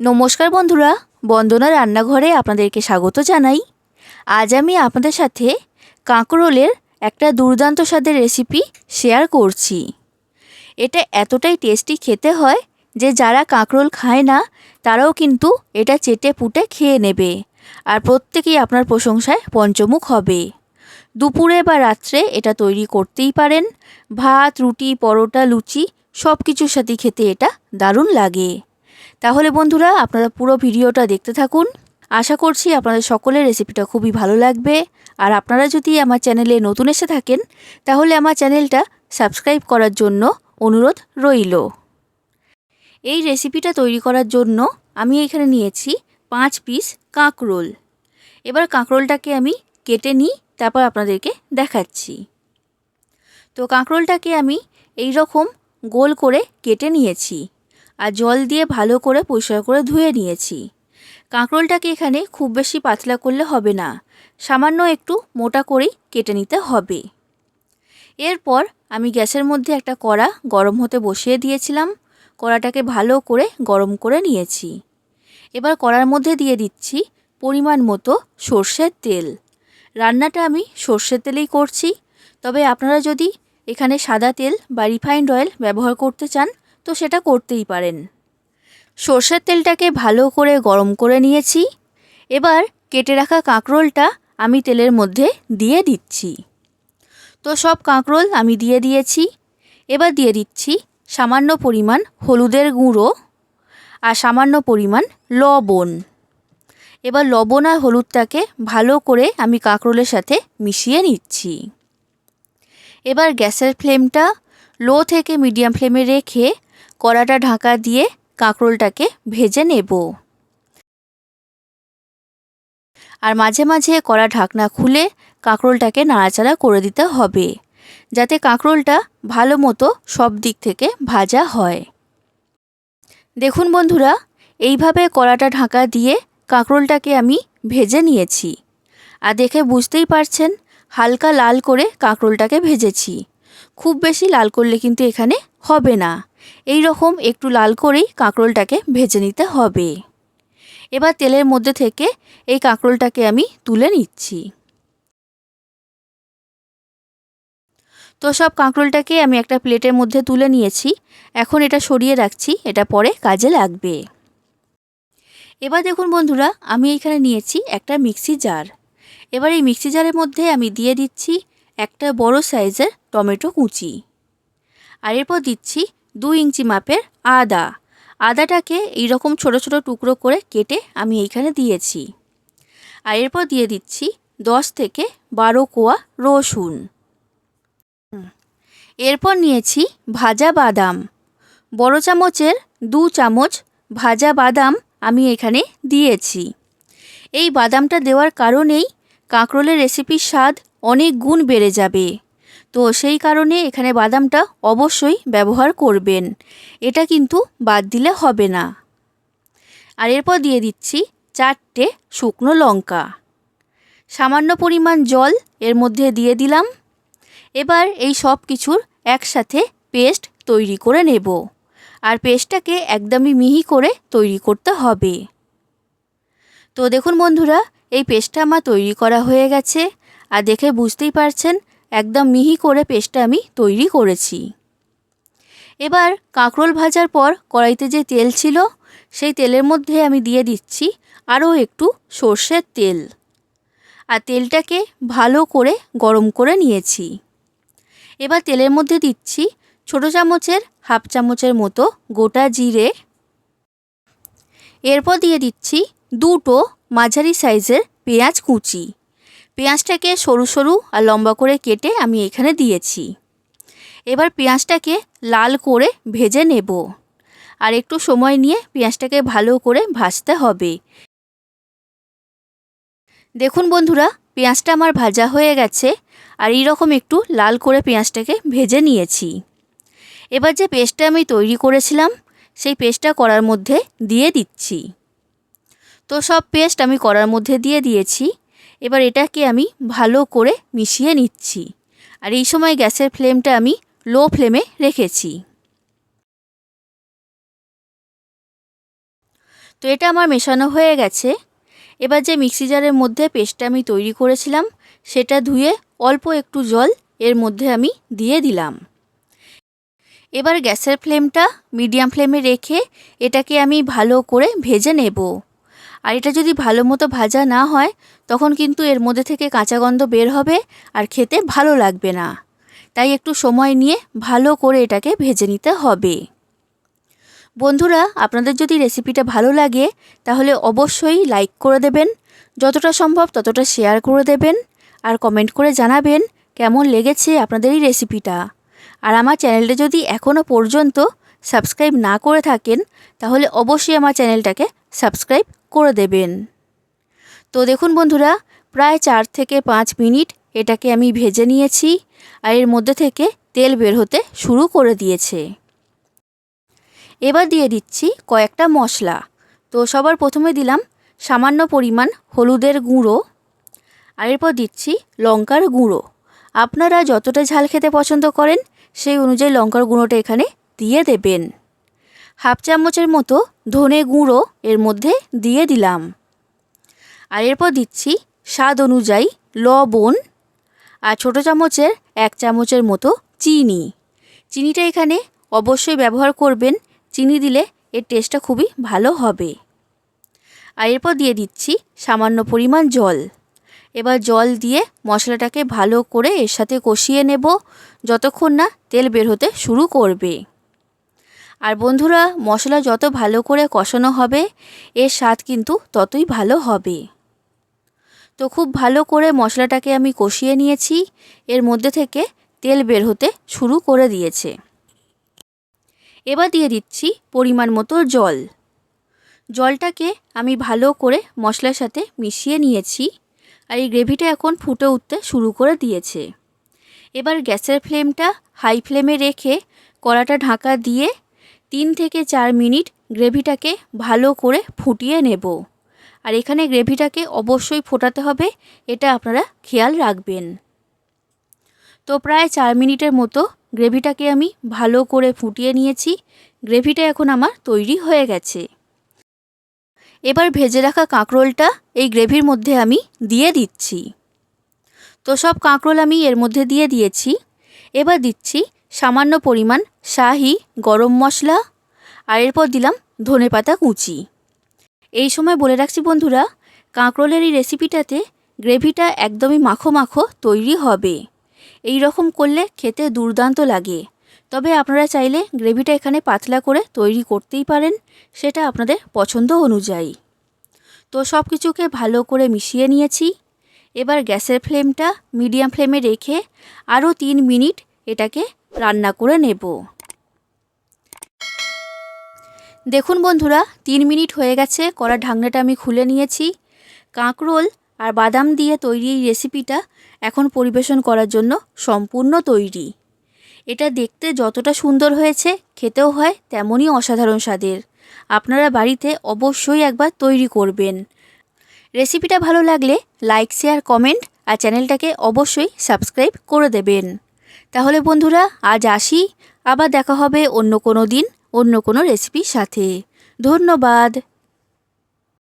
নমস্কার বন্ধুরা, বন্দনা রান্নাঘরে আপনাদেরকে স্বাগত জানাই। আজ আমি আপনাদের সাথে কাঁকরোলের একটা দুর্দান্ত স্বাদের রেসিপি শেয়ার করছি। এটা এতটাই টেস্টি খেতে হয় যে যারা কাঁকরোল খায় না, তারাও কিন্তু এটা চেটে পুটে খেয়ে নেবে আর প্রত্যেকেই আপনার প্রশংসায় পঞ্চমুখ হবে। দুপুরে বা রাত্রে এটা তৈরি করতেই পারেন। ভাত, রুটি, পরোটা, লুচি সব কিছুর সাথে খেতে এটা দারুণ লাগে। তাহলে বন্ধুরা, আপনারা পুরো ভিডিওটা দেখতে থাকুন। আশা করছি আপনাদের সকলের রেসিপিটা খুবই ভালো লাগবে। আর আপনারা যদি আমার চ্যানেলে নতুন এসে থাকেন, তাহলে আমার চ্যানেলটা সাবস্ক্রাইব করার জন্য অনুরোধ রইল। এই রেসিপিটা তৈরি করার জন্য আমি এখানে নিয়েছি পাঁচ পিস কাঁকরোল। এবার কাঁকরোলটাকে আমি কেটে নিই, তারপর আপনাদেরকে দেখাচ্ছি। তো কাঁকরোলটাকে আমি এই রকম গোল করে কেটে নিয়েছি। আর জল দিয়ে ভালো করে পরিষ্কার করে ধুয়ে নিয়েছি। কাঁকরোলটাকে এখানে খুব বেশি পাতলা করলে হবে না। সামান্য একটু মোটা করেই কেটে নিতে হবে। এরপর আমি গ্যাসের মধ্যে একটা কড়া গরম হতে বসিয়ে দিয়েছিলাম। কড়াটাকে ভালো করে গরম করে নিয়েছি। এবার কড়ার মধ্যে দিয়ে দিচ্ছি পরিমাণ মতো সর্ষের তেল। রান্নাটা আমি সর্ষের তেলেই করছি। তবে আপনারা যদি এখানে সাদা তেল বা রিফাইন্ড অয়েল ব্যবহার করতে চান তো সেটা করতেই পারেন। সর্ষের তেলটাকে ভালো করে গরম করে নিয়েছি। এবার কেটে রাখা কাঁকরোলটা আমি তেলের মধ্যে দিয়ে দিচ্ছি। তো সব কাঁকরোল আমি দিয়ে দিয়েছি। এবার দিয়ে দিচ্ছি সামান্য পরিমাণ হলুদের গুঁড়ো আর সামান্য পরিমাণ লবণ। এবার লবণ আর হলুদটাকে ভালো করে আমি কাঁকরোলের সাথে মিশিয়ে নিচ্ছি। এবার গ্যাসের ফ্লেমটা লো থেকে মিডিয়াম ফ্লেমে রেখে কড়াটা ঢাকা দিয়ে কাঁকরোলটাকে ভেজে নেব। আর মাঝে মাঝে কড়া ঢাকনা খুলে কাঁকরোলটাকে নাড়াচাড়া করে দিতে হবে, যাতে কাঁকরোলটা ভালো মতো সব দিক থেকে ভাজা হয়। দেখুন বন্ধুরা, এইভাবে কড়াটা ঢাকা দিয়ে কাঁকরোলটাকে আমি ভেজে নিয়েছি। আর দেখে বুঝতেই পারছেন, হালকা লাল করে কাঁকরোলটাকে ভেজেছি। খুব বেশি লাল করলে কিন্তু এখানে হবে না। এই রকম একটু লাল করেই কাঁকরোলটাকে ভেজে নিতে হবে। এবার তেলের মধ্যে থেকে এই কাঁকরোলটাকে আমি তুলে নিচ্ছি। তো সব কাঁকরোলটাকে আমি একটা প্লেটের মধ্যে তুলে নিয়েছি। এখন এটা সরিয়ে রাখছি, এটা পরে কাজে লাগবে। এবার দেখুন বন্ধুরা, আমি এখানে নিয়েছি একটা মিক্সি জার। এবার এই মিক্সি জারের মধ্যে আমি দিয়ে দিচ্ছি একটা বড় সাইজের টমেটো কুচি। আর এরপর দিচ্ছি দু ইঞ্চি মাপের আদা। আদাটাকে এইরকম ছোট ছোট টুকরো করে কেটে আমি এইখানে দিয়েছি। আর এরপর দিয়ে দিচ্ছি দশ থেকে বারো কোয়া রসুন। এরপর নিয়েছি ভাজা বাদাম। বড় চামচের দু চামচ ভাজা বাদাম আমি এখানে দিয়েছি। এই বাদামটা দেওয়ার কারণেই কাঁকরোলের রেসিপির স্বাদ অনেক গুণ বেড়ে যাবে। তো সেই কারণে এখানে বাদামটা অবশ্যই ব্যবহার করবেন। এটা কিন্তু বাদ দিলে হবে না। আর এরপর দিয়ে দিচ্ছি চারটে শুকনো লঙ্কা। সামান্য পরিমাণ জল এর মধ্যে দিয়ে দিলাম। এবার এই সব কিছুর একসাথে পেস্ট তৈরি করে নেব। আর পেস্টটাকে একদমই মিহি করে তৈরি করতে হবে। তো দেখুন বন্ধুরা, এই পেস্টটা আমার তৈরি করা হয়ে গেছে। আর দেখে বুঝতেই পারছেন একদম মিহি করে পেস্টটা আমি তৈরি করেছি। এবার কাঁকরোল ভাজার পর কড়াইতে যে তেল ছিল, সেই তেলের মধ্যে আমি দিয়ে দিচ্ছি আরও একটু সর্ষের তেল। আর তেলটাকে ভালো করে গরম করে নিয়েছি। এবার তেলের মধ্যে দিচ্ছি ছোটো চামচের হাফ চামচের মতো গোটা জিরে। এরপর দিয়ে দিচ্ছি দুটো মাঝারি সাইজের পেঁয়াজ কুচি। পেঁয়াজটাকে সরু সরু আর লম্বা করে কেটে আমি এখানে দিয়েছি। এবার পেঁয়াজটাকে লাল করে ভেজে নেব। আর একটু সময় নিয়ে পেঁয়াজটাকে ভালো করে ভাজতে হবে। দেখুন বন্ধুরা, পেঁয়াজটা আমার ভাজা হয়ে গেছে আর এইরকম একটু লাল করে পেঁয়াজটাকে ভেজে নিয়েছি। এবার যে পেস্টটা আমি তৈরি করেছিলাম, সেই পেস্টটা করার মধ্যে দিয়ে দিচ্ছি। তো সব পেস্ট আমি করার মধ্যে দিয়ে দিয়েছি। এবার এটাকে আমি ভালো করে মিশিয়ে নিচ্ছি। আর এই সময় গ্যাসের ফ্লেমটা আমি লো ফ্লেমে রেখেছি। তো এটা আমার মেশানো হয়ে গেছে। এবার যে মিক্সি জারের মধ্যে পেস্টটা আমি তৈরি করেছিলাম, সেটা ধুয়ে অল্প একটু জল এর মধ্যে আমি দিয়ে দিলাম। এবার গ্যাসের ফ্লেমটা মিডিয়াম ফ্লেমে রেখে এটাকে আমি ভালো করে ভেজে নেব। আর এটা যদি ভালো মতো ভাজা না হয়, তখন কিন্তু এর মধ্যে থেকে কাঁচা গন্ধ বের হবে আর খেতে ভালো লাগবে না। তাই একটু সময় নিয়ে ভালো করে এটাকে ভেজে নিতে হবে। বন্ধুরা, আপনাদের যদি রেসিপিটা ভালো লাগে, তাহলে অবশ্যই লাইক করে দেবেন, যতটা সম্ভব ততটা শেয়ার করে দেবেন, আর কমেন্ট করে জানাবেন কেমন লেগেছে আপনাদের এই রেসিপিটা। আর আমার চ্যানেলটা যদি এখনও পর্যন্ত সাবস্ক্রাইব না করে থাকেন, তাহলে অবশ্যই আমার চ্যানেলটাকে সাবস্ক্রাইব করে দেবেন। তো দেখুন বন্ধুরা, প্রায় চার থেকে পাঁচ মিনিট এটাকে আমি ভেজে নিয়েছি আর এর মধ্যে থেকে তেল বের হতে শুরু করে দিয়েছে। এবার দিয়ে দিচ্ছি কয়েকটা মশলা। তো সবার প্রথমে দিলাম সামান্য পরিমাণ হলুদের গুঁড়ো আর এরপর দিচ্ছি লঙ্কার গুঁড়ো। আপনারা যতটা ঝাল খেতে পছন্দ করেন, সেই অনুযায়ী লঙ্কার গুঁড়োটা এখানে দিয়ে দেবেন। হাফ চামচের মতো ধনে গুঁড়ো এর মধ্যে দিয়ে দিলাম। আর এরপর দিচ্ছি স্বাদ অনুযায়ী লবণ আর ছোটো চামচের এক চামচের মতো চিনি। চিনিটা এখানে অবশ্যই ব্যবহার করবেন, চিনি দিলে এর টেস্টটা খুবই ভালো হবে। আর এরপর দিয়ে দিচ্ছি সামান্য পরিমাণ জল। এবার জল দিয়ে মশলাটাকে ভালো করে এর সাথে কষিয়ে নেব, যতক্ষণ না তেল বের হতে শুরু করবে। আর বন্ধুরা, মশলা যত ভালো করে কষানো হবে, এর স্বাদ কিন্তু ততই ভালো হবে। তো খুব ভালো করে মশলাটাকে আমি কষিয়ে নিয়েছি। এর মধ্যে থেকে তেল বের হতে শুরু করে দিয়েছে। এবার দিয়ে দিচ্ছি পরিমাণ মতো জল। জলটাকে আমি ভালো করে মশলার সাথে মিশিয়ে নিয়েছি আর এই গ্রেভিটা এখন ফুটে উঠতে শুরু করে দিয়েছে। এবার গ্যাসের ফ্লেমটা হাই ফ্লেমে রেখে কড়াটা ঢাকা দিয়ে তিন থেকে চার মিনিট গ্রেভিটাকে ভালো করে ফুটিয়ে নেব। আর এখানে গ্রেভিটাকে অবশ্যই ফোটাতে হবে, এটা আপনারা খেয়াল রাখবেন। তো প্রায় চার মিনিটের মতো গ্রেভিটাকে আমি ভালো করে ফুটিয়ে নিয়েছি, গ্রেভিটা এখন আমার তৈরি হয়ে গেছে। এবার ভেজে রাখা কাঁকরোলটা এই গ্রেভির মধ্যে আমি দিয়ে দিচ্ছি। তো সব কাঁকরোল আমি এর মধ্যে দিয়ে দিয়েছি। এবার দিচ্ছি সামান্য পরিমাণ শাহি, গরম মশলা, আর এরপর দিলাম ধনে পাতা কুচি। এই সময় বলে রাখছি বন্ধুরা, কাঁকরোলের এই রেসিপিটাতে গ্রেভিটা একদমই মাখো মাখো তৈরি হবে। এই রকম করলে খেতে দুর্দান্ত লাগে। তবে আপনারা চাইলে গ্রেভিটা এখানে পাতলা করে তৈরি করতেই পারেন, সেটা আপনাদের পছন্দ অনুযায়ী। তো সব কিছুকে ভালো করে মিশিয়ে নিয়েছি। এবার গ্যাসের ফ্লেমটা মিডিয়াম ফ্লেমে রেখে আরও তিন মিনিট এটাকে রান্না করে নেব। দেখুন বন্ধুরা, তিন মিনিট হয়ে গেছে, কড়া ঢাকনাটা আমি খুলে নিয়েছি। কাঁকরোল আর বাদাম দিয়ে তৈরি এই রেসিপিটা এখন পরিবেশন করার জন্য সম্পূর্ণ তৈরি। এটা দেখতে যতটা সুন্দর হয়েছে, খেতেও হয় তেমনই অসাধারণ স্বাদের। আপনারা বাড়িতে অবশ্যই একবার তৈরি করবেন। রেসিপিটা ভালো লাগলে লাইক, শেয়ার, কমেন্ট আর চ্যানেলটাকে অবশ্যই সাবস্ক্রাইব করে দেবেন। তাহলে বন্ধুরা, আজ আসি। আবার দেখা হবে অন্য কোনো দিন, অন্য কোনো রেসিপির সাথে। ধন্যবাদ।